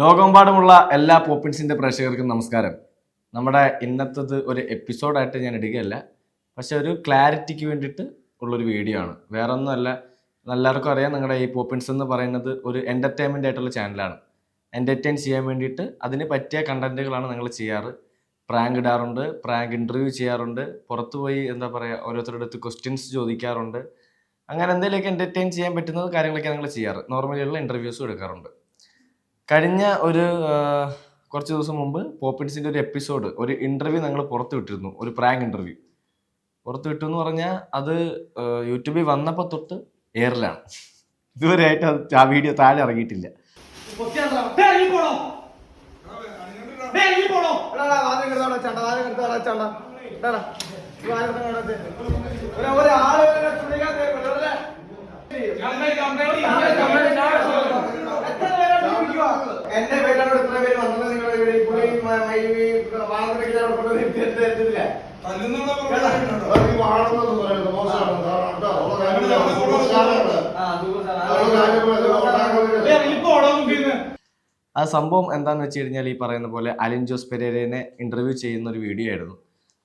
ലോകമെമ്പാടുമുള്ള എല്ലാ പോപ്പിൻസിന്റെ പ്രേക്ഷകർക്കും നമസ്കാരം. നമ്മുടെ ഇന്നത്തത് ഒരു എപ്പിസോഡായിട്ട് ഞാൻ ഇടുകയല്ല പക്ഷെ ഒരു ക്ലാരിറ്റിക്ക് വേണ്ടിയിട്ട് ഉള്ളൊരു വീഡിയോ ആണ്. വേറെ ഒന്നുമല്ല എല്ലാവർക്കും അറിയാം നിങ്ങളുടെ ഈ പോപ്പിൻസ് എന്ന് പറയുന്നത് ഒരു എന്റർടൈൻമെന്റ് ആയിട്ടുള്ള ചാനലാണ് എന്റർടൈൻ ചെയ്യാൻ വേണ്ടിയിട്ട് അതിന് പറ്റിയ കണ്ടന്റുകളാണ് നിങ്ങൾ ചെയ്യാറ്. പ്രാങ്ക് ഇടാറുണ്ട് പ്രാങ്ക് ഇന്റർവ്യൂ ചെയ്യാറുണ്ട് പുറത്തു പോയി എന്താ പറയുക ഓരോരുത്തരുടെ അടുത്ത് ക്വസ്റ്റ്യൻസ് ചോദിക്കാറുണ്ട്. അങ്ങനെ എന്തെങ്കിലുമൊക്കെ എന്റർടൈൻ ചെയ്യാൻ പറ്റുന്ന കാര്യങ്ങളൊക്കെ ഞങ്ങൾ ചെയ്യാറ്. നോർമലി ഉള്ള ഇന്റർവ്യൂസും എടുക്കാറുണ്ട്. കഴിഞ്ഞ ഒരു കുറച്ച് ദിവസം മുമ്പ് പോപ്പിൻസിന്റെ ഒരു എപ്പിസോഡ് ഒരു ഇന്റർവ്യൂ ഞങ്ങൾ പുറത്തു വിട്ടിരുന്നു ഒരു പ്രാങ്ക് ഇന്റർവ്യൂ പുറത്തു വിട്ടു എന്ന് പറഞ്ഞാൽ അത് യൂട്യൂബിൽ വന്നപ്പോൾ തൊട്ട് എയറിലാണ് ഇതുവരെ ആയിട്ട് ആ വീഡിയോ താഴെ ഇറങ്ങിയിട്ടില്ല എന്റെ പേരോട് ഇത്ര പേര് വന്നത് നിങ്ങളുടെ ആ സംഭവം എന്താന്ന് വെച്ച് കഴിഞ്ഞാൽ ഈ പറയുന്ന പോലെ അലിൻ ജോസ് പെരേരനെ ഇന്റർവ്യൂ ചെയ്യുന്ന ഒരു വീഡിയോ ആയിരുന്നു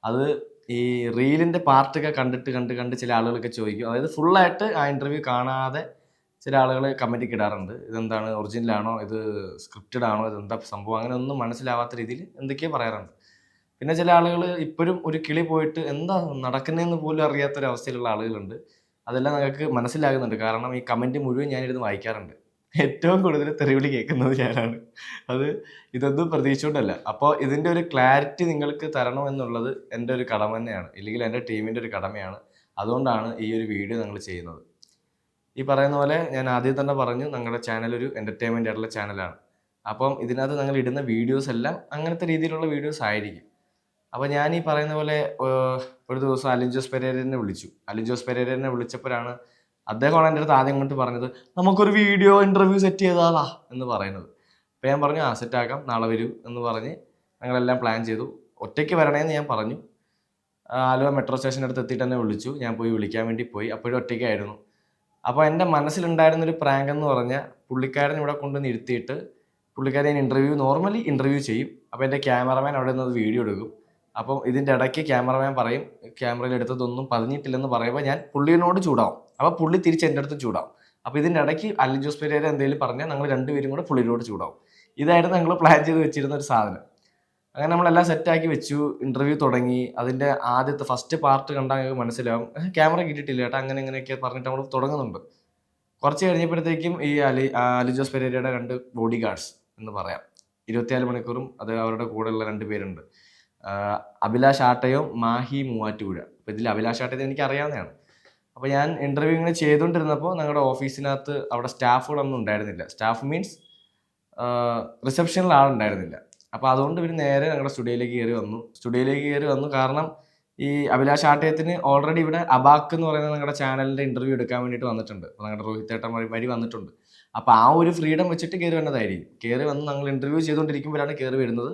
അത് ഈ റീലിന്റെ പാർട്ടൊക്കെ കണ്ടിട്ട് കണ്ട് കണ്ട് ചില ആളുകളൊക്കെ ചോദിക്കും അതായത് ഫുള്ളായിട്ട് ആ ഇന്റർവ്യൂ കാണാതെ ചില ആളുകൾ കമന്റ് ഇടാറുണ്ട്. ഇതെന്താണ് ഒറിജിനലാണോ ഇത് സ്ക്രിപ്റ്റഡ് ആണോ? ഇതെന്താ സംഭവം? അങ്ങനെ ഒന്നും മനസ്സിലാവാത്ത രീതിയിൽ എന്തൊക്കെയോ പറയാറുണ്ട്. പിന്നെ ചില ആളുകൾ ഇപ്പോഴും ഒരു കിളി പോയിട്ട് എന്താ നടക്കുന്നതെന്ന് പോലും അറിയാത്ത ഒരു അവസ്ഥയിലുള്ള ആളുകളുണ്ട്. അതെല്ലാം നിങ്ങൾക്ക് മനസ്സിലാകുന്നുണ്ട്. കാരണം ഈ കമന്റ് മുഴുവൻ ഞാനിരുന്ന് വായിക്കാറുണ്ട്. ഏറ്റവും കൂടുതൽ തെറിവിളി കേൾക്കുന്നത് ഞാനാണ്. അത് ഇതൊന്നും പ്രതീക്ഷിച്ചുകൊണ്ടല്ല. അപ്പോൾ ഇതിന്റെ ഒരു ക്ലാരിറ്റി നിങ്ങൾക്ക് തരണം എന്നുള്ളത് എന്റെ ഒരു കടമ തന്നെയാണ്. ഇല്ലെങ്കിൽ എന്റെ ടീമിന്റെ ഒരു കടമയാണ്. അതുകൊണ്ടാണ് ഈ ഒരു വീഡിയോ ഞങ്ങൾ ചെയ്യുന്നത്. ഈ പറയുന്ന പോലെ ഞാൻ ആദ്യം തന്നെ പറഞ്ഞു ഞങ്ങളുടെ ചാനൽ ഒരു എന്റർടൈൻമെന്റ് ആയിട്ടുള്ള ചാനലാണ് അപ്പം ഇതിനകത്ത് ഞങ്ങൾ ഇടുന്ന വീഡിയോസ് എല്ലാം അങ്ങനത്തെ രീതിയിലുള്ള വീഡിയോസ് ആയിരിക്കും. അപ്പോൾ ഞാൻ ഈ പറയുന്ന പോലെ ഒരു ദിവസം അലിൻ ജോസ് പെരേരനെ വിളിച്ചു. അലിൻ ജോസ് പെരേരനെ വിളിച്ചപ്പോഴാണ് അദ്ദേഹമാണ് എന്റെ അടുത്ത് ആദ്യം കൊണ്ട് പറഞ്ഞത് നമുക്കൊരു വീഡിയോ ഇന്റർവ്യൂ സെറ്റ് ചെയ്താലാ എന്ന് പറയുന്നത്. അപ്പോൾ ഞാൻ പറഞ്ഞു ആ സെറ്റ് ആക്കാം നാളെ വരൂ എന്ന് പറഞ്ഞ് ഞങ്ങളെല്ലാം പ്ലാൻ ചെയ്തു. ഒറ്റയ്ക്ക് വരണേന്ന് ഞാൻ പറഞ്ഞു. ആലുവ മെട്രോ സ്റ്റേഷന്റെ അടുത്ത് എത്തിയിട്ട് തന്നെ വിളിച്ചു. ഞാൻ പോയി വിളിക്കാൻ വേണ്ടി പോയി. അപ്പോഴും ഒറ്റയ്ക്കായിരുന്നു. അപ്പോൾ എന്റെ മനസ്സിലുണ്ടായിരുന്ന ഒരു പ്രാങ്ക് എന്ന് പറഞ്ഞാൽ പുള്ളിക്കാരൻ ഇവിടെ കൊണ്ടുവന്ന് ഇരുത്തിയിട്ട് പുള്ളിക്കാരൻ ഇന്റർവ്യൂ നോർമലി ഇന്റർവ്യൂ ചെയ്യും. അപ്പോൾ എന്റെ ക്യാമറമാൻ അവിടെ നിന്ന് വീഡിയോ എടുക്കും. അപ്പം ഇതിന്റെ ഇടയ്ക്ക് ക്യാമറമാൻ പറയും ക്യാമറയിൽ എടുത്തതൊന്നും പതിഞ്ഞിട്ടില്ലെന്ന് പറയുമ്പോൾ ഞാൻ പുള്ളിയോട് ചൂടാവും. അപ്പോൾ പുള്ളി തിരിച്ച് എന്റെ അടുത്ത് ചൂടാവും. അപ്പോൾ ഇതിന്റെ ഇടയ്ക്ക് അലിൻ ജോസ് പെരേര എന്തെങ്കിലും പറഞ്ഞാൽ ഞങ്ങൾ രണ്ടുപേരും കൂടെ പുള്ളിയോട് ചൂടാവും. ഇതായിരുന്നു ഞങ്ങൾ പ്ലാൻ ചെയ്ത് വെച്ചിരുന്ന ഒരു സാധനം. അങ്ങനെ നമ്മളെല്ലാം സെറ്റാക്കി വെച്ചു ഇന്റർവ്യൂ തുടങ്ങി. അതിന്റെ ആദ്യത്തെ ഫസ്റ്റ് പാർട്ട് കണ്ടാൽ ഞങ്ങൾക്ക് മനസ്സിലാവും. ക്യാമറ കിട്ടിയിട്ടില്ല ചേട്ടാ അങ്ങനെ ഇങ്ങനെയൊക്കെ പറഞ്ഞിട്ട് നമ്മൾ തുടങ്ങുന്നുണ്ട്. കുറച്ച് കഴിഞ്ഞപ്പോഴത്തേക്കും ഈ അലി അലിജോസ് അലി ജോസ് പെരേരയുടെ രണ്ട് ബോഡി ഗാർഡ്സ് എന്ന് പറയാം. ഇരുപത്തിനാല് മണിക്കൂറും അത് അവരുടെ കൂടെയുള്ള രണ്ട് പേരുണ്ട്. അഭിലാഷ് ആട്ടയോ മാഹി മൂവാറ്റുപുഴ. അപ്പോൾ ഇതിൽ അഭിലാഷ് ആട്ടയെ എനിക്ക് അറിയാവുന്നതാണ്. അപ്പോൾ ഞാൻ ഇന്റർവ്യൂ ഇങ്ങനെ ചെയ്തുകൊണ്ടിരുന്നപ്പോൾ ഞങ്ങളുടെ ഓഫീസിനകത്ത് അവിടെ സ്റ്റാഫുകളൊന്നും ഉണ്ടായിരുന്നില്ല. സ്റ്റാഫ് മീൻസ് റിസപ്ഷനിൽ ആളുണ്ടായിരുന്നില്ല. അപ്പോൾ അതുകൊണ്ട് ഇവർ നേരെ ഞങ്ങളുടെ സ്റ്റുഡിയോയിലേക്ക് കയറി വന്നു. സ്റ്റുഡിയോയിലേക്ക് കയറി വന്നു കാരണം ഈ അഭിലാഷ് ആട്ടയത്തിന് ഓൾറെഡി ഇവിടെ അബാക്ക് എന്ന് പറയുന്ന ഞങ്ങളുടെ ചാനലിന്റെ ഇന്റർവ്യൂ എടുക്കാൻ വേണ്ടിയിട്ട് വന്നിട്ടുണ്ട്. ഞങ്ങളുടെ രോഹിത് ഏട്ടൻ വഴി വന്നിട്ടുണ്ട്. അപ്പോൾ ആ ഒരു ഫ്രീഡം വെച്ചിട്ട് കയറി വന്നതായിരിക്കും. കയറി വന്ന് ഞങ്ങൾ ഇന്റർവ്യൂ ചെയ്തുകൊണ്ടിരിക്കുമ്പോഴാണ് കയറി വരുന്നത്.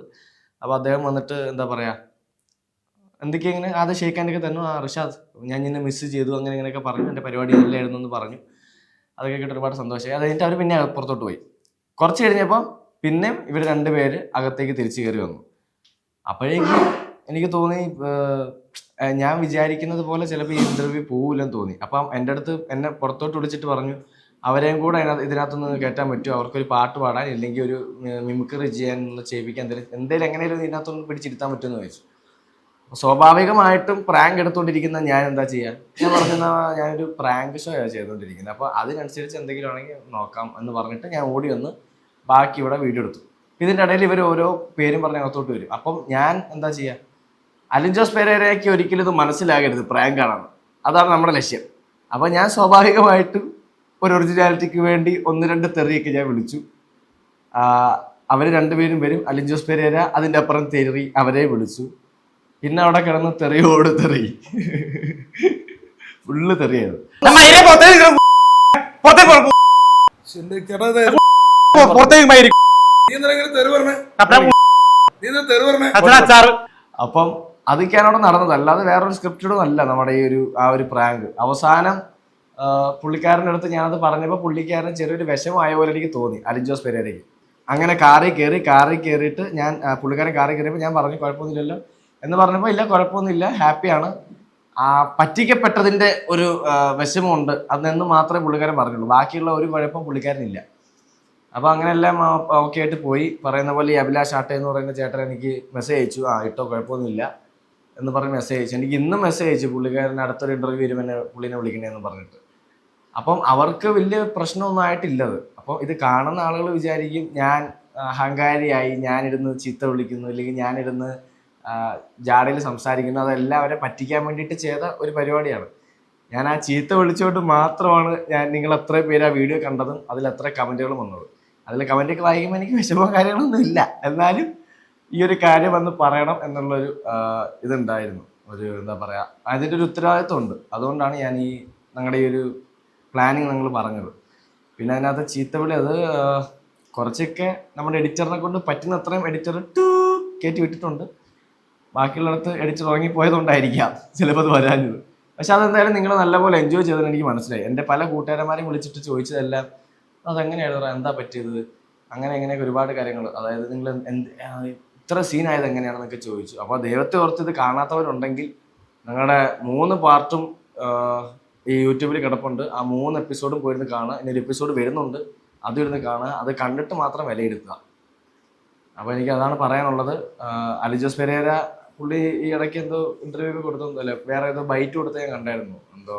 അപ്പോൾ അദ്ദേഹം വന്നിട്ട് എന്താ പറയുക എന്തൊക്കെ ഇങ്ങനെ അത് ഷെയ്ക്കാനൊക്കെ തന്നു. ആ റിഷാദ് ഞാൻ നിന്നെ മിസ് ചെയ്തു അങ്ങനെ ഇങ്ങനെയൊക്കെ പറഞ്ഞു. എന്റെ പരിപാടി നല്ലതായിരുന്നു എന്ന് പറഞ്ഞു. അതൊക്കെ കേട്ട് ഒരുപാട് സന്തോഷമായി. അത് കഴിഞ്ഞിട്ട് അവർ പിന്നെ പുറത്തോട്ട് പോയി. കുറച്ച് കഴിഞ്ഞപ്പോൾ പിന്നെയും ഇവർ രണ്ടുപേര് അകത്തേക്ക് തിരിച്ചു കയറി വന്നു. അപ്പോഴേക്കും എനിക്ക് തോന്നി ഞാൻ വിചാരിക്കുന്നത് പോലെ ചിലപ്പോൾ ഈ ഇന്റർവ്യൂ പോവില്ലെന്ന് തോന്നി. അപ്പം എന്റെ അടുത്ത് എന്നെ പുറത്തോട്ട് വിളിച്ചിട്ട് പറഞ്ഞു അവരെയും കൂടെ അതിനകത്ത് ഇതിനകത്തുനിന്ന് കയറ്റാൻ പറ്റുമോ? അവർക്കൊരു പാട്ട് പാടാൻ ഇല്ലെങ്കിൽ ഒരു മിമിക്രി ഒന്ന് ചെയ്യിപ്പിക്കാൻ എന്തെങ്കിലും എന്തെങ്കിലും എങ്ങനെയും ഇതിനകത്തൊന്ന് പിടിച്ചിരുത്താൻ പറ്റുമെന്ന് ചോദിച്ചു. സ്വാഭാവികമായിട്ടും പ്രാങ്ക് എടുത്തുകൊണ്ടിരിക്കുന്ന ഞാൻ എന്താ ചെയ്യാൻ ഞാൻ പറഞ്ഞ ഞാനൊരു പ്രാങ്ക് ഷോ ചെയ്തുകൊണ്ടിരിക്കുന്നത് അപ്പോൾ അതിനനുസരിച്ച് എന്തെങ്കിലും ആണെങ്കിൽ നോക്കാം എന്ന് പറഞ്ഞിട്ട് ഞാൻ ഓടി വന്ന് ബാക്കി ഇവിടെ വീഡിയോ എടുത്തു. ഇതിന്റെ ഇടയിൽ ഇവർ ഓരോ പേരും പറഞ്ഞ് അകത്തോട്ട് വരും. അപ്പം ഞാൻ എന്താ ചെയ്യുക അലിഞ്ചോസ് ജോസ് പെരേരയ്ക്ക് ഒരിക്കലും ഇത് മനസ്സിലാകരുത്. പ്രാങ്ക് ആണെന്ന് അതാണ് നമ്മുടെ ലക്ഷ്യം. അപ്പം ഞാൻ സ്വാഭാവികമായിട്ടും ഒരു ഒറിജിനാലിറ്റിക്ക് വേണ്ടി ഒന്ന് രണ്ട് തെറിയൊക്കെ ഞാൻ വിളിച്ചു. അവർ രണ്ടുപേരും വരും. അലിഞ്ചോസ് ജോസ് പെരേര അതിന്റെ അപ്പുറം തെറി അവരെ വിളിച്ചു. പിന്നെ അവിടെ കിടന്ന് തെറിയോട് തെറി. ഫുള്ള് തെറിയായിരുന്നു. അപ്പം അതൊക്കെയാണ് അവിടെ നടന്നത്. അല്ലാതെ വേറൊരു സ്ക്രിപ്റ്റഡും അല്ല നമ്മുടെ ഈ ഒരു ആ ഒരു പ്രാങ്ക് അവസാനം പുള്ളിക്കാരന്റെ അടുത്ത് ഞാനത് പറഞ്ഞപ്പോൾ പുള്ളിക്കാരൻ ചെറിയൊരു വിഷമായ പോലെ എനിക്ക് തോന്നി അലിൻ ജോസ് പെരേരയ്ക്ക്. അങ്ങനെ കാറിൽ കയറി കാറിൽ കയറിയിട്ട് ഞാൻ പുള്ളിക്കാരൻ കാറിൽ കയറിയപ്പോൾ ഞാൻ പറഞ്ഞു കുഴപ്പമൊന്നുമില്ലല്ലോ. എന്ന് പറഞ്ഞപ്പോൾ ഇല്ല കുഴപ്പമൊന്നുമില്ല. ഹാപ്പിയാണ് ആ പറ്റിക്കപ്പെട്ടതിന്റെ ഒരു വിഷമമുണ്ട്. അതെന്ന് മാത്രമേ പുള്ളിക്കാരൻ പറഞ്ഞുള്ളൂ. ബാക്കിയുള്ള ഒരു കുഴപ്പം പുള്ളിക്കാരനില്ല. അപ്പോൾ അങ്ങനെ എല്ലാം ഓക്കെ ആയിട്ട് പോയി. പറയുന്ന പോലെ ഈ അഭിലാഷ് ആട്ടെ എന്ന് പറയുന്ന ചേട്ടൻ എനിക്ക് മെസ്സേജ് അയച്ചു. ആ ഇട്ടോ കുഴപ്പമൊന്നുമില്ല എന്ന് പറഞ്ഞ് മെസ്സേജ് അയച്ചു. എനിക്ക് ഇന്നും മെസ്സേജ് അയച്ചു. പുള്ളിക്കാരൻ അടുത്തൊരു ഇന്റർവ്യൂ വരും എന്നെ പുള്ളിനെ വിളിക്കണേന്ന് പറഞ്ഞിട്ട്. അപ്പം അവർക്ക് വലിയ പ്രശ്നമൊന്നും ആയിട്ടില്ലത് അപ്പോൾ ഇത് കാണുന്ന ആളുകൾ വിചാരിക്കും ഞാൻ അഹങ്കാരിയായി ഞാനിരുന്ന് ചീത്ത വിളിക്കുന്നു അല്ലെങ്കിൽ ഞാനിരുന്ന് ജാടയിൽ സംസാരിക്കുന്നു. അതെല്ലാം അവരെ പറ്റിക്കാൻ വേണ്ടിയിട്ട് ചെയ്ത ഒരു പരിപാടിയാണ്. ഞാൻ ആ ചീത്ത വിളിച്ചുകൊണ്ട് മാത്രമാണ് ഞാൻ നിങ്ങൾ എത്ര പേര് ആ വീഡിയോ കണ്ടതും അതിൽ എത്ര കമന്റുകളും വന്നത്. അതിൽ കമന്റൊക്കെ വായിക്കുമ്പോൾ എനിക്ക് വിഷമോ കാര്യങ്ങളൊന്നും ഇല്ല. എന്നാലും ഈ ഒരു കാര്യം വന്ന് പറയണം എന്നുള്ളൊരു ഇതുണ്ടായിരുന്നു. ഒരു എന്താ പറയുക അതിന്റെ ഒരു ഉത്തരവാദിത്വം ഉണ്ട് അതുകൊണ്ടാണ് ഞാൻ ഈ ഞങ്ങളുടെ ഈ ഒരു പ്ലാനിങ് നിങ്ങൾ പറഞ്ഞത്. പിന്നെ അതിനകത്ത് ചീത്തവിളി അത് കുറച്ചൊക്കെ നമ്മുടെ എഡിറ്ററിനെ കൊണ്ട് പറ്റുന്ന അത്രയും എഡിറ്റർ ടൂ കയറ്റി വിട്ടിട്ടുണ്ട്. ബാക്കിയുള്ളിടത്ത് എഡിറ്റർ ഉറങ്ങിപ്പോയതുകൊണ്ടായിരിക്കാം ചിലപ്പോൾ അത് വരാഞ്ഞത്. പക്ഷെ അതെന്തായാലും നിങ്ങൾ നല്ലപോലെ എൻജോയ് ചെയ്തതെന്ന് എനിക്ക് മനസ്സിലായി. എന്റെ പല കൂട്ടുകാരന്മാരെയും വിളിച്ചിട്ട് ചോദിച്ചതെല്ലാം അതെങ്ങനെയാണ്? എന്താ പറ്റിയത്? അങ്ങനെ എങ്ങനെയൊക്കെ ഒരുപാട് കാര്യങ്ങൾ അതായത് നിങ്ങൾ എന്ത് ഇത്ര സീനായത് എങ്ങനെയാണെന്നൊക്കെ ചോദിച്ചു. അപ്പോൾ ദൈവത്തെ ഓർത്ത് ഇത് കാണാത്തവരുണ്ടെങ്കിൽ ഞങ്ങളുടെ മൂന്ന് പാർട്ടും ഈ യൂട്യൂബിൽ കിടപ്പുണ്ട്. ആ മൂന്ന് എപ്പിസോഡും പോയിരുന്ന് കാണുക. ഇനി ഒരു എപ്പിസോഡ് വരുന്നുണ്ട്. അതും ഇരുന്ന് കാണുക. അത് കണ്ടിട്ട് മാത്രം വിലയിരുത്തുക. അപ്പോൾ എനിക്ക് അതാണ് പറയാനുള്ളത്. അലിജോസ് പെരേര പുള്ളി ഈ ഇടയ്ക്ക് എന്തോ ഇന്റർവ്യൂ അല്ലെ വേറെ ഏതോ ബൈറ്റ് കൊടുത്ത ഞാൻ കണ്ടായിരുന്നു. എന്തോ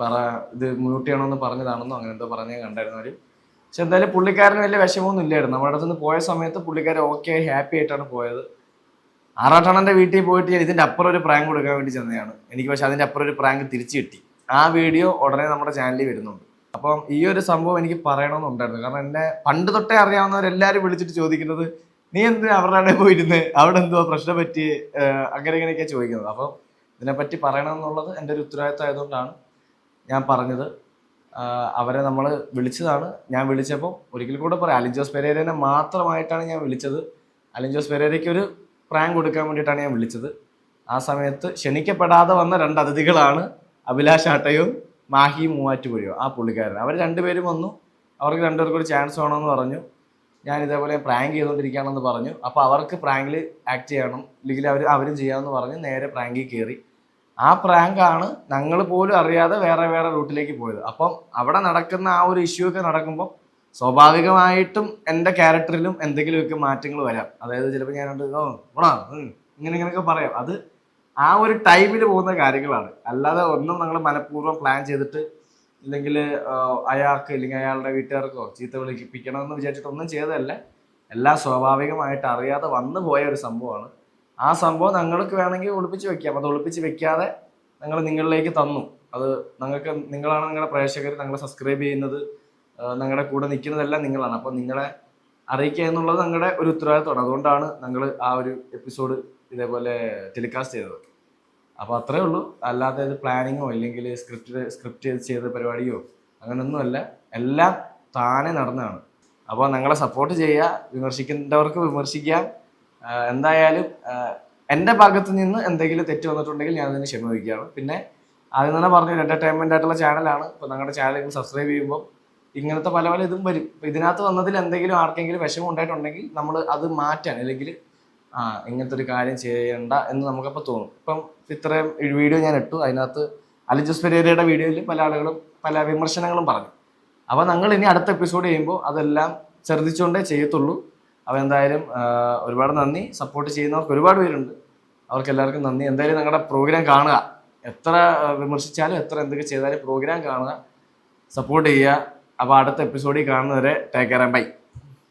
പറ ഇത് മ്യൂട്ട് ചെയ്യണമെന്ന് പറഞ്ഞതാണെന്നോ അങ്ങനെ എന്തോ പറഞ്ഞ് കണ്ടായിരുന്നു അവർ പക്ഷെ എന്തായാലും പുള്ളിക്കാരന് വലിയ വിഷമമൊന്നും ഇല്ലായിരുന്നു. നമ്മുടെ അടുത്ത് നിന്ന് പോയ സമയത്ത് പുള്ളിക്കാരൻ ഓക്കെ ഹാപ്പി ആയിട്ടാണ് പോയത്. ആറാട്ടണന്റെ വീട്ടിൽ പോയിട്ട് ഞാൻ ഇതിന്റെ അപ്പുറം ഒരു പ്രാങ്ക് കൊടുക്കാൻ വേണ്ടി ചെന്നതാണ്. എനിക്ക് പക്ഷെ അതിന്റെ അപ്പുറം ഒരു പ്രാങ്ക് തിരിച്ചു കിട്ടി. ആ വീഡിയോ ഉടനെ നമ്മുടെ ചാനലിൽ വരുന്നുണ്ട്. അപ്പം ഈ ഒരു സംഭവം എനിക്ക് പറയണമെന്നുണ്ടായിരുന്നു കാരണം എന്നെ പണ്ട് തൊട്ടേ അറിയാവുന്നവരെല്ലാരും വിളിച്ചിട്ട് ചോദിക്കുന്നത് നീ എന്ത് അവരുടെ പോയിരുന്ന്? അവിടെ എന്തോ പ്രശ്നം പറ്റി അങ്ങനെ ഇങ്ങനെയൊക്കെ ചോദിക്കുന്നത്. അപ്പം ഇതിനെപ്പറ്റി പറയണമെന്നുള്ളത് എന്റെ ഒരു ഉത്തരവാദിത്തം ആയതുകൊണ്ടാണ്. ഞാൻ പറഞ്ഞത്. അവരെ നമ്മൾ വിളിച്ചതാണ്. ഞാൻ വിളിച്ചപ്പോൾ ഒരിക്കൽ കൂടെ പറയാം. അലിഞ്ചോസ് പെരേരനെ മാത്രമായിട്ടാണ് ഞാൻ വിളിച്ചത്. അലിഞ്ചോസ് പെരേരയ്ക്ക് ഒരു പ്രാങ്ക് കൊടുക്കാൻ വേണ്ടിയിട്ടാണ് ഞാൻ വിളിച്ചത്. ആ സമയത്ത് ക്ഷണിക്കപ്പെടാതെ വന്ന രണ്ട് അതിഥികളാണ് അഭിലാഷ് ആട്ടയും മാഹി മൂവാറ്റുപുഴയോ ആ പുള്ളിക്കാരൻ. അവർ രണ്ടുപേരും വന്നു. അവർക്ക് രണ്ടുപേർക്കും ഒരു ചാൻസ് വേണമെന്ന് പറഞ്ഞു. ഞാൻ ഇതേപോലെ പ്രാങ്ക് ചെയ്തുകൊണ്ടിരിക്കുകയാണെന്ന് പറഞ്ഞു. അപ്പോൾ അവർക്ക് പ്രാങ്കിൽ ആക്ട് ചെയ്യണം. അല്ലെങ്കിൽ അവർ അവരും ചെയ്യാമെന്ന് പറഞ്ഞ് നേരെ പ്രാങ്കിൽ കയറി ആ പ്രാങ്കാണ് ഞങ്ങൾ പോലും അറിയാതെ വേറെ വേറെ റൂട്ടിലേക്ക് പോയത്. അപ്പം അവിടെ നടക്കുന്ന ആ ഒരു ഇഷ്യൂ ഒക്കെ നടക്കുമ്പോൾ സ്വാഭാവികമായിട്ടും എന്റെ ക്യാരക്ടറിലും എന്തെങ്കിലുമൊക്കെ മാറ്റങ്ങൾ വരാം. അതായത് ചിലപ്പോൾ ഞാൻ ഓ ഓണാ ഇങ്ങനെ ഇങ്ങനെയൊക്കെ പറയാം. അത് ആ ഒരു ടൈമിൽ പോകുന്ന കാര്യങ്ങളാണ്. അല്ലാതെ ഒന്നും നമ്മൾ മനഃപൂർവം പ്ലാൻ ചെയ്തിട്ട് ഇല്ലെങ്കിൽ അയാൾക്ക് ഇല്ലെങ്കിൽ അയാളുടെ വീട്ടുകാർക്കോ ചീത്ത വിളിപ്പിക്കണമെന്ന് വിചാരിച്ചിട്ട് ഒന്നും ചെയ്തതല്ല. എല്ലാം സ്വാഭാവികമായിട്ട് അറിയാതെ വന്നു പോയ ഒരു സംഭവമാണ്. ആ സംഭവം ഞങ്ങൾക്ക് വേണമെങ്കിൽ ഒളിപ്പിച്ച് വെക്കാം. അത് ഒളിപ്പിച്ച് വെക്കാതെ ഞങ്ങൾ നിങ്ങളിലേക്ക് തന്നു. അത് നിങ്ങൾക്ക് നിങ്ങളാണ് നിങ്ങളുടെ പ്രേക്ഷകർ ഞങ്ങളെ സബ്സ്ക്രൈബ് ചെയ്യുന്നത് ഞങ്ങളുടെ കൂടെ നിൽക്കുന്നതെല്ലാം നിങ്ങളാണ്. അപ്പോൾ നിങ്ങളെ അറിയിക്കുക എന്നുള്ളത് ഞങ്ങളുടെ ഒരു ഉത്തരവാദിത്തമാണ്. അതുകൊണ്ടാണ് ഞങ്ങൾ ആ ഒരു എപ്പിസോഡ് ഇതേപോലെ ടെലികാസ്റ്റ് ചെയ്തത്. അപ്പോൾ അത്രേ ഉള്ളൂ. അല്ലാതെ ഇത് പ്ലാനിങ്ങോ അല്ലെങ്കിൽ സ്ക്രിപ്റ്റ് സ്ക്രിപ്റ്റ് ചെയ്ത പരിപാടിയോ അങ്ങനെയൊന്നുമല്ല. എല്ലാം താനെ നടന്നതാണ്. അപ്പോൾ ഞങ്ങളെ സപ്പോർട്ട് ചെയ്യുക വിമർശിക്കേണ്ടവർക്ക് വിമർശിക്കാം. എന്തായാലും എന്റെ ഭാഗത്ത് നിന്ന് എന്തെങ്കിലും തെറ്റ് വന്നിട്ടുണ്ടെങ്കിൽ ഞാൻ അതിന് ക്ഷമിക്കുകയാണ് പിന്നെ ആദ്യം തന്നെ പറഞ്ഞു എന്റർടൈൻമെന്റ് ആയിട്ടുള്ള ചാനലാണ് ഇപ്പോൾ ഞങ്ങളുടെ ചാനൽ സബ്സ്ക്രൈബ് ചെയ്യുമ്പോൾ ഇങ്ങനത്തെ പല പല ഇതും വരും. ഇതിനകത്ത് വന്നതിൽ എന്തെങ്കിലും ആർക്കെങ്കിലും വിഷമം ഉണ്ടായിട്ടുണ്ടെങ്കിൽ നമ്മൾ അത് മാറ്റാൻ അല്ലെങ്കിൽ ആ ഇങ്ങനത്തെ ഒരു കാര്യം ചെയ്യേണ്ട എന്ന് നമുക്കപ്പോൾ തോന്നും. ഇപ്പം ഇത്രയും വീഡിയോ ഞാൻ ഇട്ടു. അതിനകത്ത് അലിജസ് പെരേരയുടെ വീഡിയോയിൽ പല ആളുകളും പല വിമർശനങ്ങളും പറഞ്ഞു. അപ്പോൾ ഞങ്ങൾ ഇനി അടുത്ത എപ്പിസോഡ് ചെയ്യുമ്പോൾ അതെല്ലാം ശ്രദ്ധിച്ചുകൊണ്ടേ ചെയ്യത്തുള്ളൂ. അപ്പോൾ എന്തായാലും ഒരുപാട് നന്ദി. സപ്പോർട്ട് ചെയ്യുന്നവർക്ക് ഒരുപാട് പേരുണ്ട്. അവർക്ക് എല്ലാവർക്കും നന്ദി. എന്തായാലും ഞങ്ങളുടെ പ്രോഗ്രാം കാണുക. എത്ര വിമർശിച്ചാലും എത്ര എന്തൊക്കെ ചെയ്താലും പ്രോഗ്രാം കാണുക. സപ്പോർട്ട് ചെയ്യുക. അപ്പോൾ അടുത്ത എപ്പിസോഡിൽ കാണുന്നവരെ ടേക്ക് കെയർ ബൈ